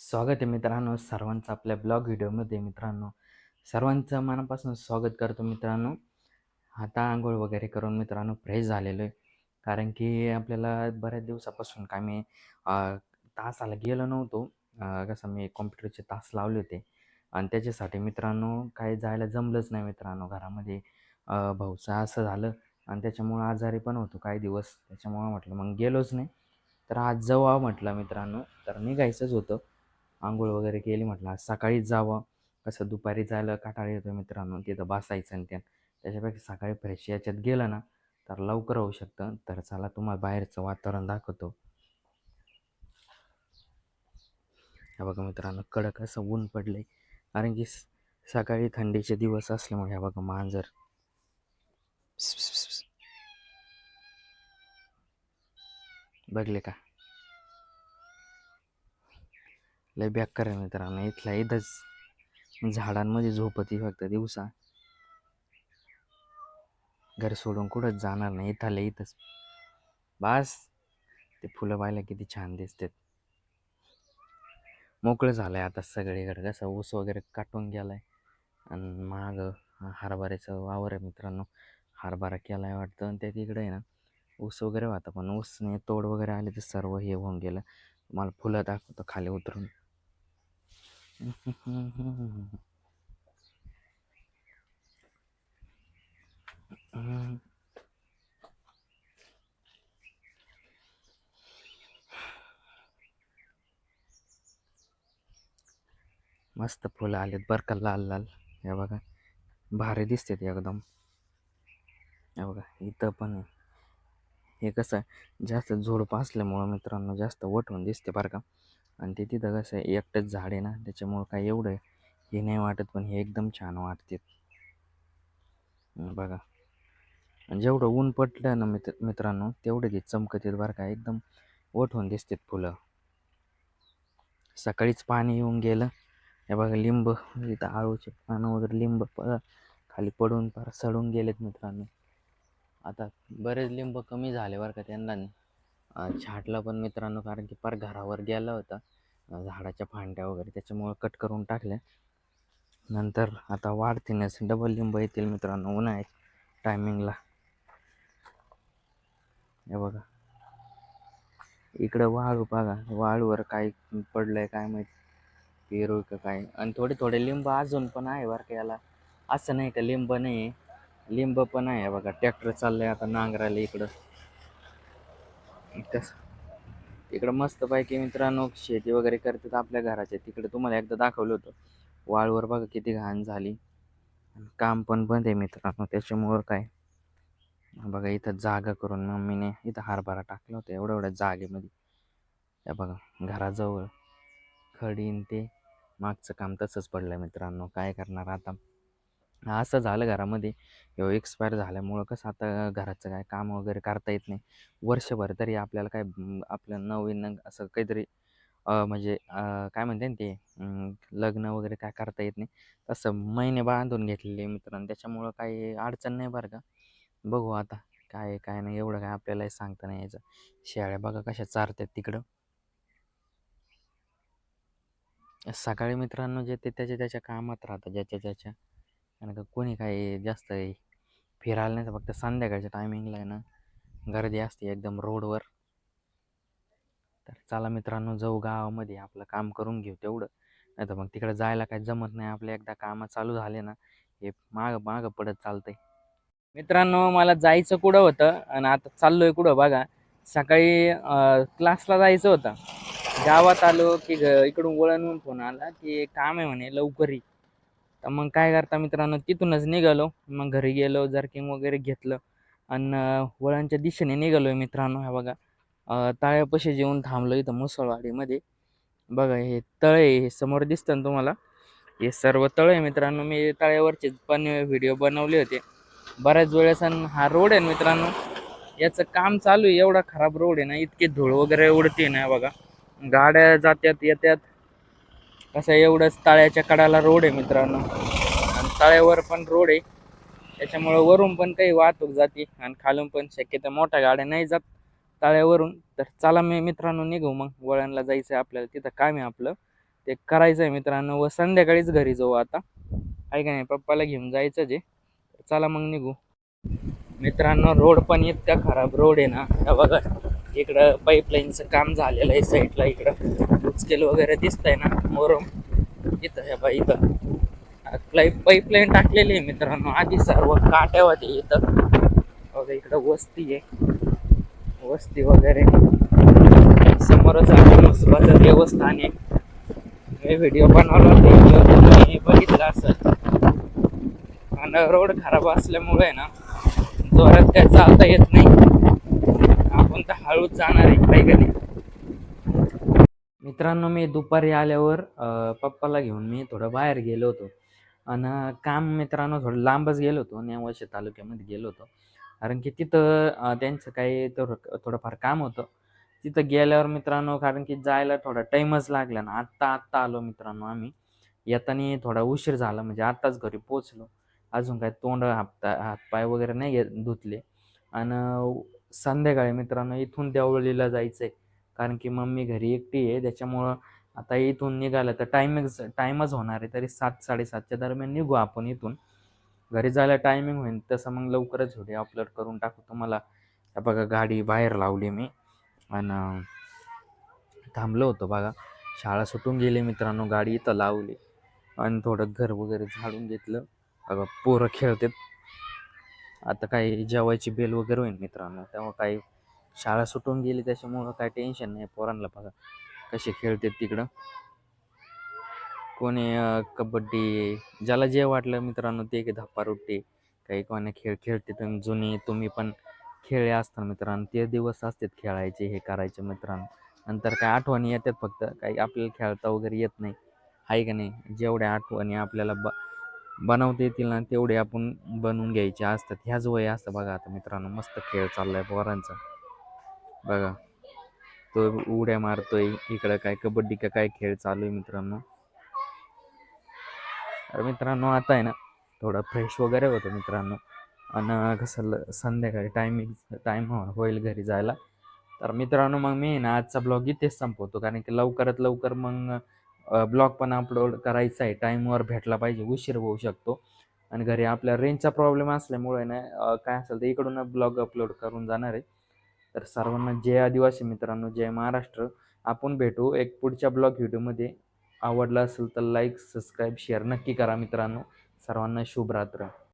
स्वागत आहे मित्रांनो सर्वांचं आपल्या ब्लॉग व्हिडिओमध्ये मित्रांनो. सर्वांचं मनापासून स्वागत करतो मित्रांनो. आता आंघोळ वगैरे करून मित्रांनो फ्रेश झालेलो आहे. कारण की आपल्याला बऱ्याच दिवसापासून काय मी तासाला गेलो नव्हतो. कसं मी कॉम्प्युटरचे तास लावले होते. आणि त्याच्यासाठी मित्रांनो काय जायला जमलंच नाही मित्रांनो घरामध्ये. भाऊचं असं झालं आणि त्याच्यामुळं आजारी पण होतो काही दिवस. त्याच्यामुळं म्हटलं मग गेलोच नाही. तर आज जाऊ म्हटलं मित्रांनो. तर निघायचंच होतं. आंघोळ वगैरे केली म्हटलं. सकाळीच जावं. कसं दुपारी जायला काटाळा येतो मित्रांनो तिथं बसायचं आणि त्या त्याच्यापेक्षा सकाळी फ्रेश याच्यात गेलं ना तर लवकर होऊ शकतं. तर चला तुम्हाला बाहेरचं वातावरण दाखवतो. ह्या बघा मित्रांनो कडक असं ऊन पडलंय. कारण की सकाळी थंडीचे दिवस असल्यामुळे ह्या बघा मांजर. बघले का? लय बॅक करा मित्रांनो इथल्या इथंच झाडांमध्ये झोपती फक्त दिवसा. घर सोडून कुठंच जाणार नाही इथं इथंच. बास ते फुलं पाहायला किती छान दिसतात. मोकळं झालंय आता सगळीकडे कसं ऊस वगैरे काटून गेलाय. आणि माग हरभऱ्याचं वावर आहे मित्रांनो हरभरा केलाय वाटतं. आणि त्या तिकडे आहे ना ऊस वगैरे होता पण ऊसने तोड वगैरे आले तर सर्व हे होऊन गेलं. मला फुलं दाखवतो खाली उतरून. मस्त फुलं आलेत बरं का लाल लाल. हे बघा भारी दिसतेत एकदम. हे बघा इथं पण हे कसं जास्त झोडपं असल्यामुळं मित्रांनो जास्त वटवून दिसते बरं का. आणि ते तिथं कसं आहे एकटंच झाड आहे ना त्याच्यामुळं काय एवढं हे नाही वाटत पण हे एकदम छान वाटते बघा. आणि जेवढं ऊन पडलं ना मित्र मित्रांनो तेवढे ते चमकतात बरं का एकदम वठवून दिसतात फुलं. सकाळीच पाणी येऊन गेलं. हे बघा लिंब इथं आळूचे पानं वगैरे लिंब प खाली पडून पार सडून गेलेत मित्रांनो. आता बरेच लिंब कमी झाले बरं का त्यांना. छाटला पण मित्रांनो कारण की पार घरावर गेला होता. झाडाच्या फांद्या वगैरे त्याच्यामुळं कट करून टाकल्या. नंतर आता वाढतीनच डबल लिंब येतील मित्रांनो उन्हाळ्यात टायमिंगला. हे बघा. इकडं वाळू बघा वाळूवर काय पडलंय काय माहीत पेरू का काय. आणि थोडे थोडे लिंब अजून पण आहे बरं का याला. असं नाही का लिंब नाही आहे लिंब पण आहे बघा ट्रॅक्टर चाललंय आता नांगराला इकडं. तस तिकडं मस्तपैकी मित्रांनो शेती वगैरे करतात आपल्या घराच्या तिकडे तुम्हाला एकदा दाखवलं होतं. वाळूवर बघा किती घाण झाली. आणि काम पण बंद आहे मित्रांनो त्याच्यामुळं काय? बघा इथं जागा करून मम्मीने इथं हरभरा टाकला होता एवढ्या एवढ्या जागेमध्ये. त्या बघा घराजवळ खडीन ते. मागचं काम तसंच पडलं मित्रांनो काय करणार आता? असं झालं घरामध्ये. ह्यो एक्सपायर झाल्यामुळं कसं आता घराचं काय काम वगैरे करता येत नाही. वर्षभर तरी आपल्याला काय आपलं नवीन असं काहीतरी म्हणजे काय म्हणते ना ते लग्न वगैरे काय करता येत नाही. तसं महिने बांधून घेतलेले मित्रांनो त्याच्यामुळं काही अडचण नाही बरं का. बघू आता काय काय नाही एवढं काय आपल्यालाही सांगता नाही यायचं. शेळ्या बघा कशा चारतात तिकडं. सकाळी मित्रांनो जे ते त्याच्या त्याच्या कामात राहतं ज्याच्या ज्याच्या कारण का कोणी काही जास्त फिरायला नाही तर फक्त संध्याकाळच्या टायमिंगला आहे ना गर्दी असते एकदम रोडवर तर चला मित्रांनो जाऊ गावामध्ये आपलं काम करून घेऊ तेवढं. नाही तर मग तिकडे जायला काही जमत नाही आपले एकदा कामं चालू झाले ना हे मागं मागं पडत चालतंय. मित्रांनो मला जायचं कुठं होतं आणि आता चाललोय कुठं बघा. सकाळी क्लासला जायचं होतं. गावात आलो की इकडून वळणून फोन आला की काम आहे म्हणे लवकर तर मग काय करता मित्रांनो तिथूनच निघालो. मग घरी गेलो जर्किंग वगैरे घेतलं. आणि वळणच्या दिशेने निघालो आहे मित्रांनो हे बघा. तळ्यापाशी जेवून थांबलो इथं मुसळवाडीमध्ये. बघा हे तळे आहे, हे समोर दिसतं ना तुम्हाला? हे सर्व तळे आहे मित्रांनो. मी तळ्यावरचे पण व्हिडिओ बनवले होते. बऱ्याच वेळेस आणि हा रोड आहे मित्रांनो याचं काम चालू आहे. एवढा खराब रोड आहे ना इतके धूळ वगैरे उडते ना बघा. गाड्या जात्यात येत्यात. कसं एवढंच तळ्याच्या कडाला रोड आहे मित्रांनो. आणि तळ्यावर पण रोड आहे. त्याच्यामुळं वरून पण काही वाहतूक जाते आणि खालून पण शक्यतो मोठ्या गाड्या नाही जात तळ्यावरून. तर चला मी मित्रांनो निघू मग. वळणला जायचं आहे आपल्याला तिथं काम आहे आपलं. ते करायचं आहे मित्रांनो व संध्याकाळीच घरी जाऊ आता. आहे का नाही पप्पाला घेऊन जायचं जे चला मग निघू. मित्रांनो रोड पण इतका खराब. रोड आहे ना. बघा इकडं पाईपलाईनचं काम झालेलं आहे साईडला इकडं. उचकेल वगैरे दिसतंय ना मोरम. इथं हे बा इथं. पाईप पाईपलाईन टाकलेली आहे मित्रांनो आधी सर्व काट्यावरती इथं. बघा इकडं वस्ती आहे. वस्ती वगैरे. समोरच आपण मसुबाचं देवस्थान आहे. मी व्हिडिओ बनवला तुम्ही बघितला असेल. आणि रोड खराब असल्यामुळे ना जोरात काय चालता येत नाही. आपण तर हळूच जाणार आहे काही कधी मित्रांनो मी दुपारी आल्यावर पप्पाला घेऊन मी थोडं बाहेर गेलो होतो. आणि काम मित्रांनो थोडं लांबच गेलो होतो नेवाशे तालुक्यामध्ये गेलो होतो. कारण की तिथं त्यांचं काही थोडं थोडंफार काम होतं. तिथं गेल्यावर मित्रांनो कारण की जायला थोडा टाईमच लागला ना. आत्ता आत्ता आलो मित्रांनो आम्ही. येताना थोडा उशीर झाला म्हणजे आत्ताच घरी पोचलो अजून काय तोंड हापता हातपाय वगैरे नाही घेत धुतले. आणि संध्याकाळी मित्रांनो इथून देवळीला जायचं आहे कारण की मम्मी घरी एकटी आहे त्याच्यामुळं आता इथून निघालं तर टायमिंग टाईमच होणार आहे तरी सात साडेसातच्या दरम्यान निघू आपण इथून. घरी जायला टायमिंग होईल तसं मग लवकरच व्हिडिओ अपलोड करून टाकू तुम्हाला. बघा गाडी बाहेर लावली मी आणि थांबलो होतो बघा. शाळा सुटून गेली मित्रांनो गाडी इथं लावली आणि थोडं घर वगैरे झाडून घेतलं. बघा पोरं खेळतात. आता काही जेवायची बेल वगैरे होईल मित्रांनो तेव्हा काही शाळा सुटून गेली त्याच्यामुळं काही टेन्शन नाही पोरांना बघा. कसे खेळतात तिकडं. कोणी कबड्डी ज्याला जे वाटलं मित्रांनो ते की धप्पा रोटी काही कोणी खेळ खेळते तुम्ही जुनी तुम्ही पण खेळले असतात मित्रांनो ते दिवस असतात खेळायचे हे करायचे मित्रांनो. नंतर काय आठवणी येतात फक्त काही आपल्याला खेळता वगैरे येत नाही. आहे का नाही? जेवढ्या आठवणी आपल्याला ब बनवता येतील ना तेवढे आपण बनवून घ्यायचे असतात. ह्याच वय असतं बघा आता मित्रांनो मस्त खेळ चाललाय पोरांचा. बघा. तो उड्या मारतोय. इकडं काय कबड्डी का काय खेळ चालू आहे मित्रांनो. मित्रांनो आता आहे ना थोडा फ्रेश वगैरे होतं मित्रांनो. आणि कसं संध्याकाळी टायमिंग टाईम हो, होईल घरी जायला. तर मित्रांनो मग मी ना आजचा ब्लॉग इथेच संपवतो. कारण की लवकरात लवकर मग ब्लॉग पण अपलोड करायचा आहे. टाईमवर भेटला पाहिजे उशीर होऊ शकतो. आणि घरी आपल्या रेंजचा प्रॉब्लेम असल्यामुळे ना काय असेल तर इकडून ब्लॉग अपलोड करून जाणार आहे. तर सर्वांना जय आदिवासी मित्रांनो जय महाराष्ट्र. आपण भेटू एक पुढच्या ब्लॉग व्हिडिओमध्ये. आवडला असेल तर लाईक सबस्क्राईब शेअर नक्की करा मित्रांनो. सर्वांना शुभ रात्र